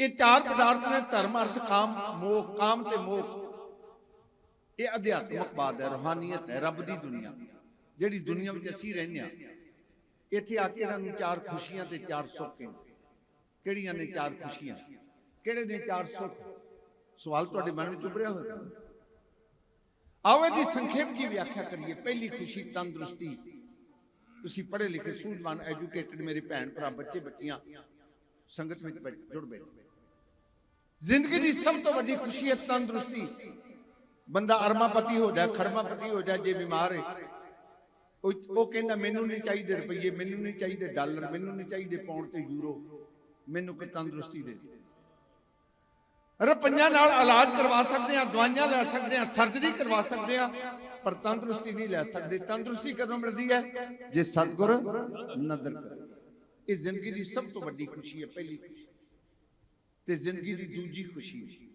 ਇਹ ਚਾਰ ਪਦਾਰਥ ਨੇ ਧਰਮ, ਅਰਥ, ਕਾਮ, ਮੋਹ, ਕਾਮ ਤੇ ਮੋਹ। ਇਹ ਅਧਿਆਤਮਕ ਬਾਤ ਹੈ, ਰੂਹਾਨੀਅਤ ਹੈ, ਰੱਬ ਦੀ ਦੁਨੀਆ, ਜਿਹੜੀ ਦੁਨੀਆ ਵਿੱਚ ਅਸੀਂ ਰਹਿੰਦੇ ਆ ਇੱਥੇ ਆ ਕੇ ਇਹਨਾਂ ਨੂੰ ਚਾਰ ਖੁਸ਼ੀਆਂ ਤੇ ਚਾਰ ਸੁੱਖ ਕਹਿੰਦੇ ਕਿਹੜੀਆਂ ਨੇ ਚਾਰ ਖੁਸ਼ੀਆਂ? ਕਿਹੜੇ ਨੇ ਚਾਰ ਸੁੱਖ? ਸਵਾਲ ਤੁਹਾਡੇ ਮਨ ਵਿੱਚ ਉਭਰਿਆ ਹੋਇਆ ਆਓ ਇਹਦੀ ਸੰਖੇਪ ਕੀ ਵਿਆਖਿਆ ਕਰੀਏ। ਪਹਿਲੀ ਖੁਸ਼ੀ ਤੰਦਰੁਸਤੀ। ਤੁਸੀਂ ਪੜ੍ਹੇ ਲਿਖੇ ਸੂਝਵਾਨ ਐਜੂਕੇਟਡ ਮੇਰੇ ਭੈਣ ਭਰਾ ਬੱਚੇ ਬੱਚੀਆਂ ਸੰਗਤ ਵਿੱਚ ਬੈਠ- ਜੁੜ ਬੈਠੇ। ਜ਼ਿੰਦਗੀ ਦੀ ਸਭ ਤੋਂ ਵੱਡੀ ਖੁਸ਼ੀ ਹੈ ਤੰਦਰੁਸਤੀ। ਬੰਦਾ ਅਰਮਾਪਤੀ ਹੋ ਜਾਏ, ਖਰਮਾਪਤੀ ਹੋ ਜਾਏ, ਜੇ ਬਿਮਾਰ ਹੈ। ਉਹ ਕਹਿੰਦਾ, ਮੈਨੂੰ ਨਹੀਂ ਚਾਹੀਦੇ ਰੁਪਈਏ, ਮੈਨੂੰ ਨਹੀਂ ਚਾਹੀਦੇ ਡਾਲਰ, ਮੈਨੂੰ ਨਹੀਂ ਚਾਹੀਦੇ ਪੌਂਡ ਤੇ ਯੂਰੋ। ਮੈਨੂੰ ਕਿ ਤੰਦਰੁਸਤੀ ਦੇ ਦੇ। ਰੁਪਈਆਂ ਨਾਲ ਇਲਾਜ ਕਰਵਾ ਸਕਦੇ ਆ ਦਵਾਈਆਂ ਲੈ ਸਕਦੇ ਆ ਸਰਜਰੀ ਕਰਵਾ ਸਕਦੇ ਆ ਪਰ ਤੰਦਰੁਸਤੀ ਨਹੀਂ ਲੈ ਸਕਦੇ। ਤੰਦਰੁਸਤੀ ਕਦੋਂ ਮਿਲਦੀ ਹੈ? ਜੇ ਸਤਿਗੁਰ ਨਦਰ ਕਰੇ। ਇਹ ਜ਼ਿੰਦਗੀ ਦੀ ਸਭ ਤੋਂ ਵੱਡੀ ਖੁਸ਼ੀ ਹੈ, ਪਹਿਲੀ ਖੁਸ਼ੀ। ਤੇ ਜ਼ਿੰਦਗੀ ਦੀ ਦੂਜੀ ਖੁਸ਼ੀ।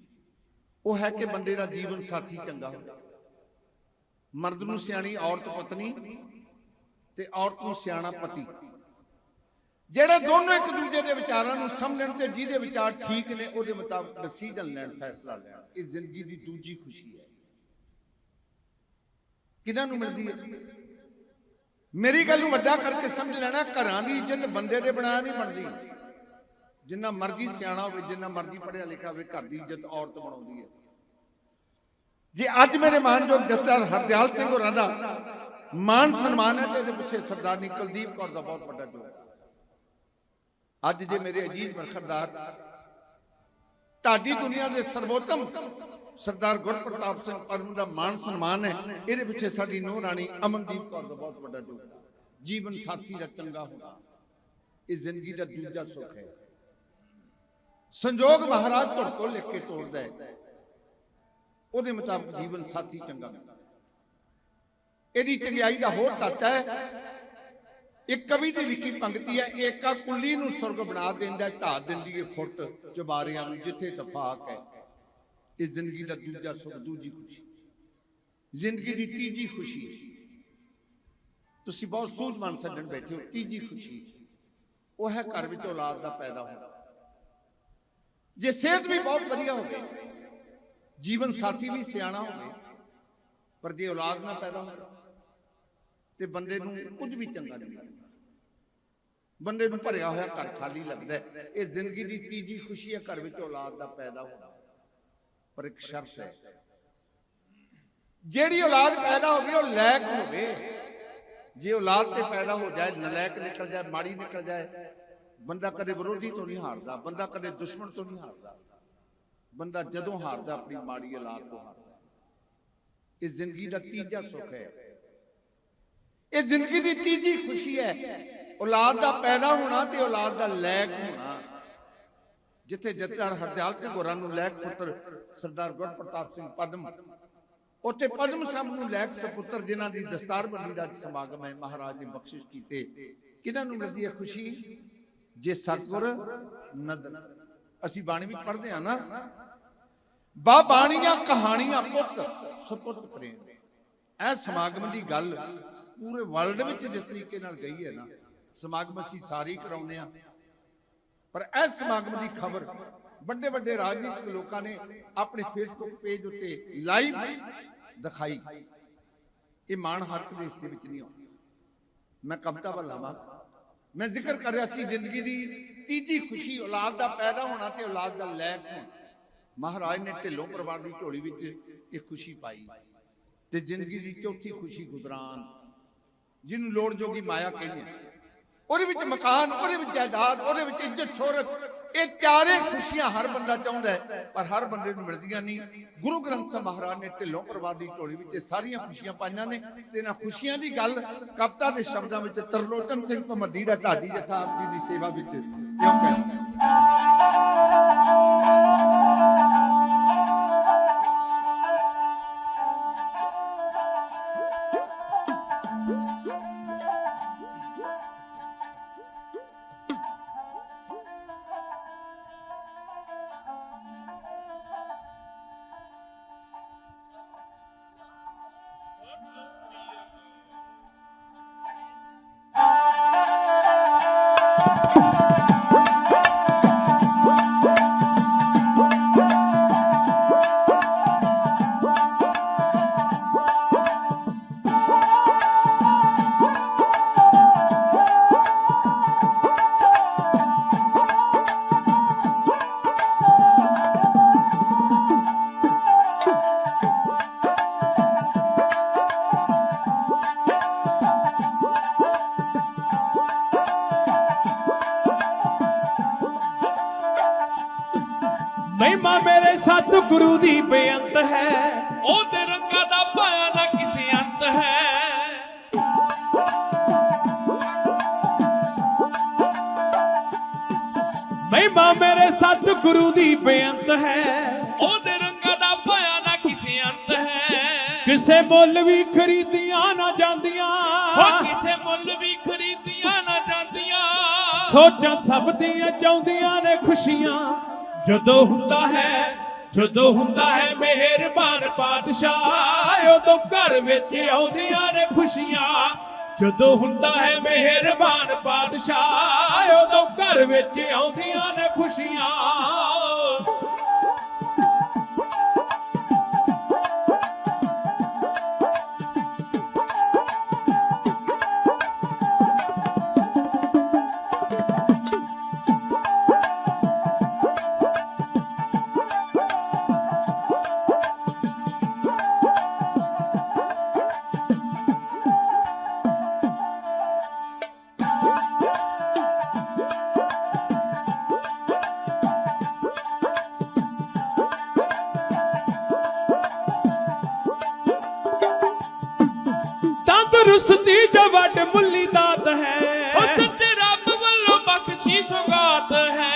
ਉਹ ਹੈ ਕਿ ਬੰਦੇ ਦਾ ਜੀਵਨ ਸਾਥੀ ਚੰਗਾ ਹੋਵੇ ਮਰਦ ਨੂੰ ਸਿਆਣੀ ਔਰਤ ਪਤਨੀ ਤੇ ਔਰਤ ਨੂੰ ਸਿਆਣਾ ਪਤੀ। ਜਿਹੜੇ ਦੋਨੋਂ ਇੱਕ ਦੂਜੇ ਦੇ ਵਿਚਾਰਾਂ ਨੂੰ ਸਮਝਣ ਤੇ ਜਿਹਦੇ ਵਿਚਾਰ ਠੀਕ ਨੇ, ਉਹਦੇ ਮੁਤਾਬਕ ਡਿਸੀਜਨ ਲੈਣ, ਫੈਸਲਾ ਲੈਣ। ਇਹ ਜ਼ਿੰਦਗੀ ਦੀ ਦੂਜੀ ਖੁਸ਼ੀ ਹੈ। ਕਿਹਨਾਂ ਨੂੰ ਮਿਲਦੀ ਹੈ? ਮੇਰੀ ਗੱਲ ਨੂੰ ਵੱਡਾ ਕਰਕੇ ਸਮਝ ਲੈਣਾ, ਘਰਾਂ ਦੀ ਇੱਜ਼ਤ ਬੰਦੇ ਦੇ ਬਣਾਇਆ ਨਹੀਂ ਬਣਦੀ ਜਿੰਨਾ ਮਰਜ਼ੀ ਸਿਆਣਾ ਹੋਵੇ, ਜਿੰਨਾ ਮਰਜ਼ੀ ਪੜ੍ਹਿਆ ਲਿਖਿਆ ਹੋਵੇ, ਘਰ ਦੀ ਇੱਜ਼ਤ ਔਰਤ ਬਣਾਉਂਦੀ ਹੈ। ਜੇ ਅੱਜ ਮੇਰੇ ਮਾਨਯੋਗ ਜਥੇਦਾਰ ਹਰਦਿਆਲ ਸਿੰਘ ਹੋਰਾਂ ਦਾ ਮਾਨ ਸਨਮਾਨ ਹੈ, ਤੇ ਇਹਦੇ ਪਿੱਛੇ ਸਰਦਾਰਨੀ ਕੁਲਦੀਪ ਕੌਰ ਦਾ ਬਹੁਤ ਵੱਡਾ ਯੋਗਦਾਨ ਅੱਜ ਜੇ ਮੇਰੇ ਅਜੀਤ ਬਰਖਰਦਾਰ ਢਾਡੀ ਦੁਨੀਆ ਦੇ ਸਰਵੋਤਮ ਸਰਦਾਰ ਗੁਰਪ੍ਰਤਾਪ ਸਿੰਘ ਪਰਮ ਦਾ ਮਾਨ ਸਨਮਾਨ ਹੈ, ਇਹਦੇ ਪਿੱਛੇ ਸਾਡੀ ਨੂੰਹ ਰਾਣੀ ਅਮਨਦੀਪ ਕੌਰ ਦਾ ਬਹੁਤ ਵੱਡਾ ਯੋਗਦਾਨ ਜੀਵਨ ਸਾਥੀ ਦਾ ਚੰਗਾ ਹੋਣਾ, ਇਹ ਜ਼ਿੰਦਗੀ ਦਾ ਦੂਜਾ ਸੁੱਖ ਹੈ। ਸੰਜੋਗ ਮਹਾਰਾਜ ਧੁਰ ਤੋਂ ਲਿਖ ਕੇ ਤੋੜਦਾ ਹੈ। ਉਹਦੇ ਮੁਤਾਬਕ ਜੀਵਨ ਸਾਥੀ ਚੰਗਾ ਮਿਲਦਾ ਇਹਦੀ ਚੰਗਿਆਈ ਦਾ ਹੋਰ ਤੱਤ ਹੈ। ਇੱਕ ਕਵੀ ਦੀ ਲਿਖੀ ਪੰਕਤੀ ਹੈ, ਏਕਾ ਕੁੱਲੀ ਨੂੰ ਸੁਰਗ ਬਣਾ ਦਿੰਦਾ ਢਾ ਦਿੰਦੀ ਏ ਫੁੱਟ ਚੁਬਾਰਿਆਂ ਨੂੰ, ਜਿੱਥੇ ਤਫਾਕ ਹੈ। ਇਹ ਜ਼ਿੰਦਗੀ ਦਾ ਦੂਜਾ ਸੁਖ, ਦੂਜੀ ਖੁਸ਼ੀ। ਜ਼ਿੰਦਗੀ ਦੀ ਤੀਜੀ ਖੁਸ਼ੀ। ਤੁਸੀਂ ਬਹੁਤ ਸੂਝਵਾਨ ਸੱਜਣ ਬੈਠੇ ਹੋ, ਤੀਜੀ ਖੁਸ਼ੀ। ਉਹ ਹੈ ਘਰ ਵਿੱਚ ਔਲਾਦ ਦਾ ਪੈਦਾ ਹੋਣਾ। ਜੇ ਸਿਹਤ ਵੀ ਬਹੁਤ ਵਧੀਆ ਹੋਵੇ, ਜੀਵਨ ਸਾਥੀ ਵੀ ਸਿਆਣਾ ਹੋਵੇ, ਪਰ ਜੇ ਔਲਾਦ ਨਾ ਪੈਦਾ ਹੋਵੇ, ਤੇ ਬੰਦੇ ਨੂੰ ਕੁਝ ਵੀ ਚੰਗਾ ਨਹੀਂ ਲੱਗਦਾ। ਬੰਦੇ ਨੂੰ ਭਰਿਆ ਹੋਇਆ ਘਰ ਖਾਲੀ ਲੱਗਦਾ ਇਹ ਜ਼ਿੰਦਗੀ ਦੀ ਤੀਜੀ ਖੁਸ਼ੀ ਹੈ, ਘਰ ਵਿੱਚ ਔਲਾਦ ਦਾ ਪੈਦਾ ਹੋਣਾ। ਪਰ ਇੱਕ ਸ਼ਰਤ ਹੈ, ਜਿਹੜੀ ਔਲਾਦ ਪੈਦਾ ਹੋਵੇ, ਉਹ ਲਾਇਕ ਹੋਵੇ। ਜੇ ਔਲਾਦ ਤੇ ਪੈਦਾ ਹੋ ਜਾਏ, ਨਲਾਇਕ ਨਿਕਲ ਜਾਏ, ਮਾੜੀ ਨਿਕਲ ਜਾਏ ਬੰਦਾ ਕਦੇ ਵਿਰੋਧੀ ਤੋਂ ਨਹੀਂ ਹਾਰਦਾ ਬੰਦਾ ਕਦੇ ਦੁਸ਼ਮਣ ਤੋਂ ਨਹੀਂ ਹਾਰਦਾ। ਬੰਦਾ ਜਦੋਂ ਹਾਰਦਾ ਆਪਣੀ ਮਾੜੀ ਔਲਾਦ ਤੋਂ ਹਾਰਦਾ। ਇਹ ਜ਼ਿੰਦਗੀ ਦਾ ਤੀਜਾ ਸੁੱਖ ਹੈ। ਇਹ ਜ਼ਿੰਦਗੀ ਦੀ ਤੀਜੀ ਖੁਸ਼ੀ ਹੈ। ਔਲਾਦ ਦਾ ਪੈਦਾ ਹੋਣਾ ਤੇ ਔਲਾਦ ਦਾ ਲੈਕ ਹੋਣਾ। ਜਿੱਥੇ ਜਥੇਦਾਰ ਹਰਦਿਆਲ ਸਿੰਘ ਹੋਰਾਂ ਨੂੰ ਲੈਕ ਪੁੱਤਰ ਸਰਦਾਰ ਗੁਰਪ੍ਰਤਾਪ ਸਿੰਘ ਪਦਮ। ਉੱਥੇ ਪਦਮ ਸਾਹਿਬ ਨੂੰ ਲੈਕ ਸੁਪੁੱਤਰ ਜਿਨ੍ਹਾਂ ਦੀ ਦਸਤਾਰਬੰਦੀ ਦਾ ਸਮਾਗਮ ਹੈ। ਮਹਾਰਾਜ ਨੇ ਬਖਸ਼ਿਸ਼ ਕੀਤੇ। ਕਿਹਨਾਂ ਨੂੰ ਮਿਲਦੀ ਹੈ ਖੁਸ਼ੀ? ਜੇ ਸਤਿਗੁਰ ਨਦਰ। ਅਸੀਂ ਬਾਣੀ ਵਿੱਚ ਪੜ੍ਹਦੇ ਆ ਨਾ। ਬਾ ਬਾਣੀਆਂ ਕਹਾਣੀਆਂ ਪੁੱਤ ਸੁਪੁੱਤ ਪ੍ਰੇਮ। ਇਹ ਸਮਾਗਮ ਦੀ ਗੱਲ ਪੂਰੇ ਵਰਲਡ ਵਿੱਚ ਜਿਸ ਤਰੀਕੇ ਨਾਲ ਗਈ ਹੈ ਨਾ ਸਮਾਗਮ ਅਸੀਂ ਸਾਰੇ ਕਰਾਉਂਦੇ ਆ ਪਰ ਇਸ ਸਮਾਗਮ ਦੀ ਖਬਰ ਵੱਡੇ ਵੱਡੇ ਰਾਜਨੀਤਿਕ ਲੋਕਾਂ ਨੇ ਆਪਣੇ ਫੇਸਬੁੱਕ ਪੇਜ ਉੱਤੇ ਲਾਈਵ ਦਿਖਾਈ। ਇਹ ਮਾਣ ਹਰਕ ਦੇ ਹਿੱਸੇ ਵਿੱਚ ਨਹੀਂ ਆਉਂਦਾ। ਮੈਂ ਕਵਿਤਾ ਵੱਲਾਵਾਂ ਮੈਂ ਜ਼ਿਕਰ ਕਰ ਰਿਹਾ ਸੀ ਜ਼ਿੰਦਗੀ ਦੀ ਤੀਜੀ ਖੁਸ਼ੀ ਔਲਾਦ ਦਾ ਪੈਦਾ ਹੋਣਾ ਤੇ ਔਲਾਦ ਦਾ ਲੈਕ ਹੋਣਾ। ਮਹਾਰਾਜ ਨੇ ਢਿੱਲੋਂ ਪਰਿਵਾਰ ਦੀ ਝੋਲੀ ਵਿੱਚ ਇਹ ਖੁਸ਼ੀ ਪਾਈ ਤੇ ਜ਼ਿੰਦਗੀ ਦੀ ਚੌਥੀ ਖੁਸ਼ੀ ਗੁਦਰਾਨ, ਜਿਹਨੂੰ ਲੋੜ ਜੋਗੀ ਮਾਇਆ ਕਹਿੰਦੇ ਉਹਦੇ ਵਿੱਚ ਮਕਾਨ, ਉਹਦੇ ਵਿੱਚ ਜਾਇਦਾਦ, ਉਹਦੇ ਵਿੱਚ ਇੱਜ਼ਤ ਸ਼ੋਹਰਤ ਇਹ ਚਾਰੇ ਖੁਸ਼ੀਆਂ ਹਰ ਬੰਦਾ ਚਾਹੁੰਦਾ ਹੈ, ਪਰ ਹਰ ਬੰਦੇ ਨੂੰ ਮਿਲਦੀਆਂ ਨਹੀਂ। ਗੁਰੂ ਗ੍ਰੰਥ ਸਾਹਿਬ ਮਹਾਰਾਜ ਨੇ ਢਿੱਲੋਂ ਪਰਿਵਾਰ ਦੀ ਝੋਲੀ ਵਿੱਚ ਇਹ ਸਾਰੀਆਂ ਖੁਸ਼ੀਆਂ ਪਾਈਆਂ ਨੇ ਤੇ ਇਹਨਾਂ ਖੁਸ਼ੀਆਂ ਦੀ ਗੱਲ ਕਵਿਤਾ ਦੇ ਸ਼ਬਦਾਂ ਵਿੱਚ ਤਰਲੋਚਨ ਸਿੰਘ ਭਮੱਦੀ ਦਾ ਢਾਡੀ ਜਥਾ ਆਪ ਜੀ ਦੀ ਸੇਵਾ ਵਿੱਚ ਕਿਉਂ ਕਹਿੰਦਾ ਮੇਰੇ ਸਤਿਗੁਰੂ ਦੀ ਬੇਅੰਤ ਹੈ ਉਹਦੇ ਰੰਗਾਂ ਦਾ ਪਾਇਆ ਨਾ ਕਿਸੇ ਅੰਤ ਹੈ। ਮਹਿਮਾ ਮੇਰੇ ਸਤਿਗੁਰੂ ਦੀ ਬੇਅੰਤ ਹੈ। ਉਹਦੇ ਰੰਗਾਂ ਦਾ ਪਾਇਆ ਨਾ ਕਿਸੇ ਅੰਤ ਹੈ। ਕਿਸੇ ਮੁੱਲ ਵੀ ਖਰੀਦੀਆਂ ਨਾ ਜਾਂਦੀਆਂ। ਹੋ ਕਿਸੇ ਮੁੱਲ ਵੀ ਖਰੀਦੀਆਂ ਨਾ ਜਾਂਦੀਆਂ। ਸੋਚਾਂ ਸਭ ਦੀਆਂ ਚਾਹੁੰਦੀਆਂ ਨੇ ਖੁਸ਼ੀਆਂ। ਜਦੋਂ ਹੁੰਦਾ ਹੈ ਜਦੋਂ ਹੁੰਦਾ ਹੈ ਮਿਹਰਬਾਨ ਪਾਤਸ਼ਾਹ, ਉਦੋਂ ਘਰ ਵਿੱਚ ਆਉਂਦੀਆਂ ਨੇ ਖੁਸ਼ੀਆਂ। ਜਦੋਂ ਹੁੰਦਾ ਹੈ ਮਿਹਰਬਾਨ ਪਾਤਸ਼ਾਹ, ਉਦੋਂ ਘਰ ਵਿੱਚ ਆਉਂਦੀਆਂ ਨੇ ਖੁਸ਼ੀਆਂ। ਮੁੱਲੀ ਦਾਤ ਹੈ। ਉਹ ਸੱਚੇ ਰੱਬ ਵੱਲੋਂ ਬਖਸ਼ੀ ਸੁਗਾਤ ਹੈ।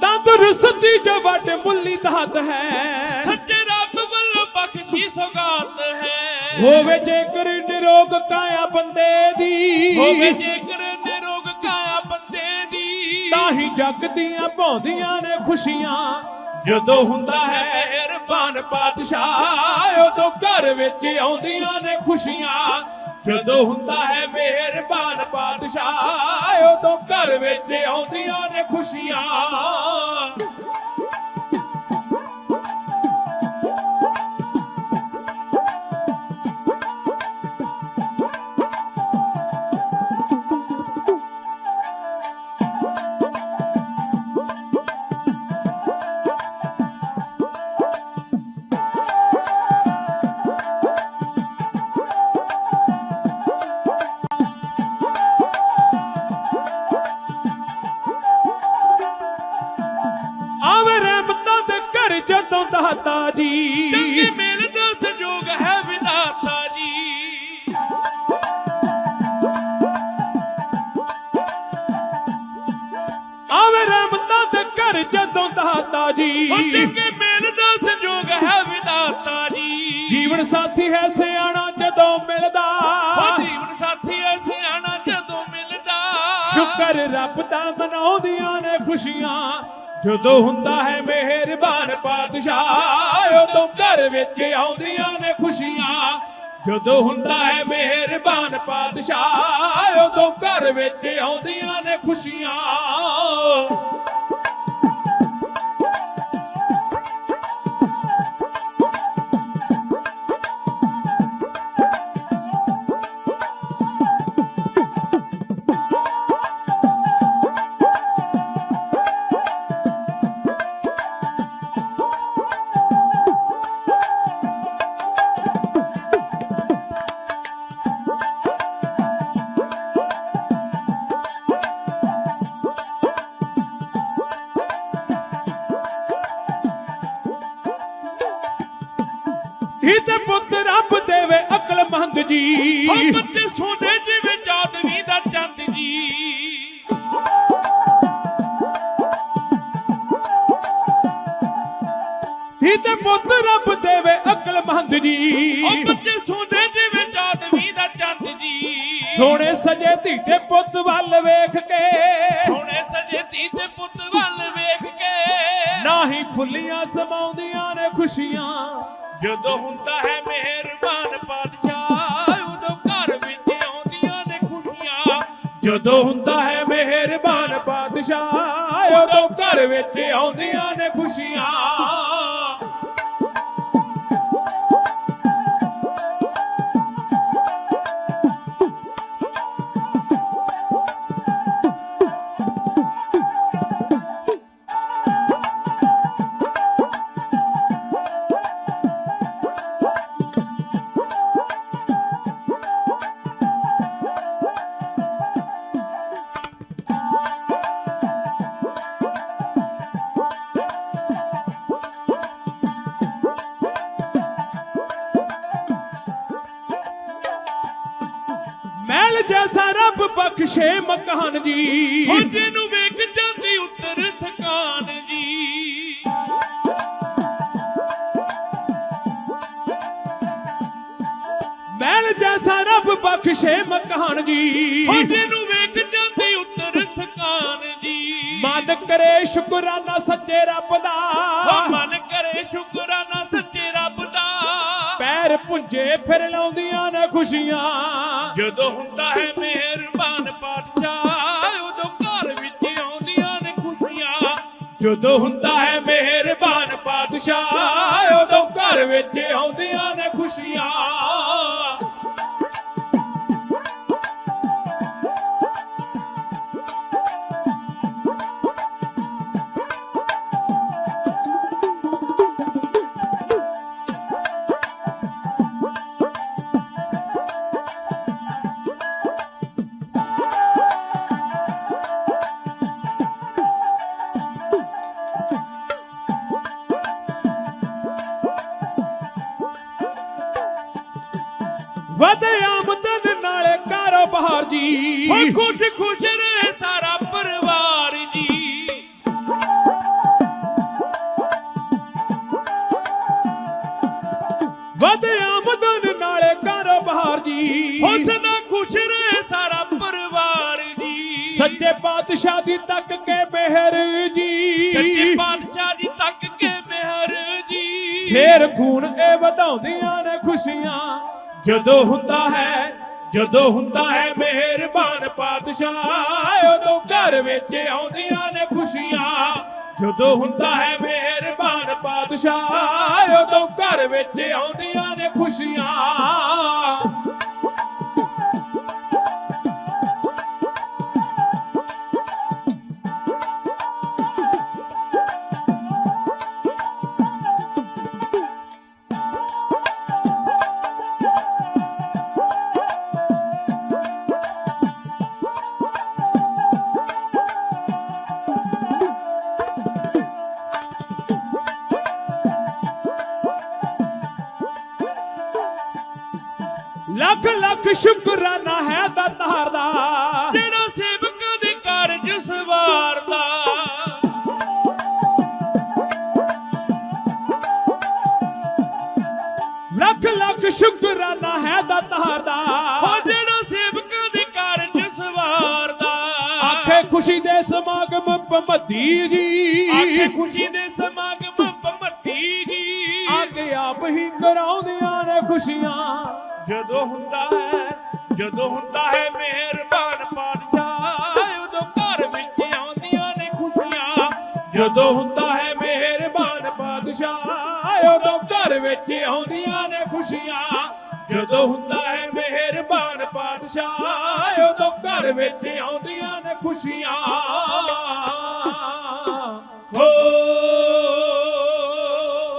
ਤੰਦਰੁਸਤੀ ਜੋ ਵੱਡ ਮੁੱਲੀ ਦਾਤ ਹੈ। ਸੱਚੇ ਰੱਬ ਵੱਲੋਂ ਬਖਸ਼ੀ ਸੁਗਾਤ ਹੈ। ਹੋਵੇ ਜੇਕਰ ਨਿਰੋਗ ਕਾਇਆ ਬੰਦੇ ਦੀ। ਹੋਵੇ ਜੇਕਰ ਨਿਰੋਗ ਕਾਇਆ ਬੰਦੇ ਦੀ। ਤਾਂ ਹੀ ਜੱਗ ਦੀਆਂ ਭੌਂਦੀਆਂ ਨੇ ਖੁਸ਼ੀਆਂ। ਜਦੋਂ ਹੁੰਦਾ ਹੈ ਮਿਹਰਬਾਨ ਪਾਤਸ਼ਾਹ ਉਦੋਂ ਘਰ ਵਿੱਚ ਆਉਂਦੀਆਂ ਨੇ ਖੁਸ਼ੀਆਂ। ਜਦੋਂ ਹੁੰਦਾ ਹੈ ਮਿਹਰਬਾਨ ਪਾਤਸ਼ਾਹ ਉਦੋਂ ਘਰ ਵਿੱਚ ਆਉਂਦੀਆਂ ਨੇ ਖੁਸ਼ੀਆਂ। ਸਾਥੀ ਹੈ ਸਿਆਣਾ ਜਦੋਂ ਮਿਲਦਾ। ਉਹ ਜੀਵਨ ਸਾਥੀ ਐ ਸਿਆਣਾ ਜਦੋਂ ਮਿਲਦਾ। ਸ਼ੁਕਰ ਰੱਬ ਦਾ ਮਨਾਉਂਦੀਆਂ ਨੇ ਖੁਸ਼ੀਆਂ। ਜਦੋਂ ਹੁੰਦਾ ਹੈ ਮਿਹਰਬਾਨ ਪਾਤਸ਼ਾਹ ਉਦੋਂ ਘਰ ਵਿੱਚ ਆਉਂਦੀਆਂ ਨੇ ਖੁਸ਼ੀਆਂ। ਜਦੋਂ ਹੁੰਦਾ ਹੈ ਮਿਹਰਬਾਨ ਪਾਤਸ਼ਾਹ ਉਦੋਂ ਘਰ ਵਿੱਚ ਆਉਂਦੀਆਂ ਨੇ ਖੁਸ਼ੀਆਂ। ਤੇ ਪੁੱਤ ਰੱਬ ਦੇਵੇ ਅਕਲਮੰਦ ਜੀ। ਉਹ ਬੱਚੇ ਸੋਨੇ ਜਿਵੇਂ ਚਾਂਦਨੀ ਦਾ ਚੰਦ ਜੀ। ਤੇ ਪੁੱਤ ਰੱਬ ਦੇਵੇ ਅਕਲਮੰਦ ਜੀ। ਉਹ ਬੱਚੇ ਸੋਨੇ ਜਿਵੇਂ ਚਾਂਦਨੀ ਦਾ ਚੰਦ ਜੀ। ਸੋਹਣੇ ਸਜੇ ਧੀ ਤੇ ਪੁੱਤ ਵੱਲ ਵੇਖ ਕੇ ਜਦੋਂ ਹੁੰਦਾ ਹੈ ਮਿਹਰਬਾਨ ਪਾਤਸ਼ਾਹ, ਉਦੋਂ ਘਰ ਵਿੱਚ ਆਉਂਦੀਆਂ ਨੇ ਖੁਸ਼ੀਆਂ। ਜਦੋਂ ਹੁੰਦਾ ਹੈ ਮਿਹਰਬਾਨ ਪਾਤਸ਼ਾਹ, ਉਦੋਂ ਘਰ ਵਿੱਚ ਆਉਂਦੀਆਂ ਨੇ ਖੁਸ਼ੀਆਂ। ਰੱਬ ਬਖਸ਼ੇ ਮਕਾਨ ਜੀ ਹੋ ਜਿਹਨੂੰ ਵੇਖ ਜਾਂਦੀ ਉੱਤਰ ਥਕਾਨ ਜੀ ਮਹਿਲ ਜੈਸਾ ਰੱਬ ਬਖਸ਼ੇ ਮਕਾਨ ਜੀ ਹੋ ਜਿਹਨੂੰ ਵੇਖ ਜਾਂਦੀ ਉੱਤਰ ਥਕਾਨ ਜੀ ਮਨ ਕਰੇ ਸ਼ੁਕਰਾਨਾ ਸੱਚੇ ਰੱਬ ਹੋ ਦਾ ਮਨ ਕਰੇ ਸ਼ੁਕਰਾਨਾ ਸੱਚੇ ਰੱਬ ਦਾ ਪੈਰ ਪੁੰਜੇ ਫਿਰ ਲਾਉਂਦੀਆਂ ਨੇ ਖੁਸ਼ੀਆਂ ਜਦੋਂ ਹੁੰਦਾ ਹੈ ਮਿਹਰਬਾਨ ਪਾਤਸ਼ਾਹ, ਉਦੋਂ ਘਰ ਵਿੱਚ ਆਉਂਦੀਆਂ ਨੇ ਖੁਸ਼ੀਆਂ। ਜਦੋਂ ਹੁੰਦਾ ਹੈ ਮਿਹਰਬਾਨ ਪਾਤਸ਼ਾਹ, ਉਦੋਂ ਘਰ ਵਿੱਚ ਆਉਂਦੀਆਂ ਨੇ ਖੁਸ਼ੀਆਂ। ਵਧ ਆਮਦਨ ਨਾਲੇ ਕਾਰੋਬਾਰ ਜੀ। ਹੋ ਖੁਸ਼ ਖੁਸ਼ ਰਹੇ ਸਾਰਾ ਪਰਿਵਾਰ ਜੀ। ਵਧ ਆਮਦਨ ਨਾਲੇ ਕਾਰੋਬਾਰ ਜੀ। ਹੋ ਸਦਾ ਖੁਸ਼ ਰਹੇ ਸਾਰਾ ਪਰਿਵਾਰ ਜੀ। ਸੱਚੇ ਪਾਤਸ਼ਾਹ ਦੀ ਤੱਕ ਕੇ ਮਿਹਰ ਜੀ। ਸੱਚੇ ਪਾਤਸ਼ਾਹ ਜੀ ਤੱਕ ਕੇ ਮਿਹਰ ਜੀ। ਸ਼ੇਰ ਖੂਨ ਇਹ ਵਧਾਉਂਦੀਆਂ ਨੇ ਖੁਸ਼ੀਆਂ। ਜਦੋਂ ਹੁੰਦਾ ਹੈ, ਜਦੋਂ ਹੁੰਦਾ ਹੈ ਮਿਹਰਬਾਨ ਪਾਤਸ਼ਾਹ, ਉਦੋਂ ਘਰ ਵਿੱਚ ਆਉਂਦੀਆਂ ਨੇ ਖੁਸ਼ੀਆਂ। ਜਦੋਂ ਹੁੰਦਾ ਹੈ ਮਿਹਰਬਾਨ ਪਾਤਸ਼ਾਹ, ਉਦੋਂ ਘਰ ਵਿੱਚ ਆਉਂਦੀਆਂ ਨੇ ਖੁਸ਼ੀਆਂ। ਖੁਸ਼ੀ ਦੇ ਸਮਾਗਮ ਪਮਤੀ ਜੀ। ਆਖੇ ਖੁਸ਼ੀ ਦੇ ਸਮਾਗਮ ਪੰਮਤੀ ਜੀ। ਆਗੇ ਆਪ ਹੀ ਕਰਾਉਂਦੀਆਂ ਨੇ ਖੁਸ਼ੀਆਂ। ਜਦੋਂ ਹੁੰਦਾ ਹੈ ਜਦੋਂ ਹੁੰਦਾ ਹੈ ਮਿਹਰਬਾਨ ਪਾਤਸ਼ਾਹ ਉਦੋਂ ਘਰ ਵਿੱਚ ਆਉਂਦੀਆਂ ਨੇ ਖੁਸ਼ੀਆਂ। ਜਦੋਂ ਹੁੰਦਾ ਹੈ ਮਿਹਰਬਾਨ ਬਾਦਸ਼ਾਹ ਉਦੋਂ ਘਰ ਵਿੱਚ ਆਉਂਦੀਆਂ ਨੇ ਖੁਸ਼ੀਆਂ। ਜਦੋਂ ਹੁੰਦਾ ਹੈ ਮਿਹਰਬਾਨ ਬਾਦਸ਼ਾਹ ਉਦੋਂ ਘਰ ਵਿੱਚ ਆਉਂਦੀਆਂ ਨੇ ਖੁਸ਼ੀਆਂ।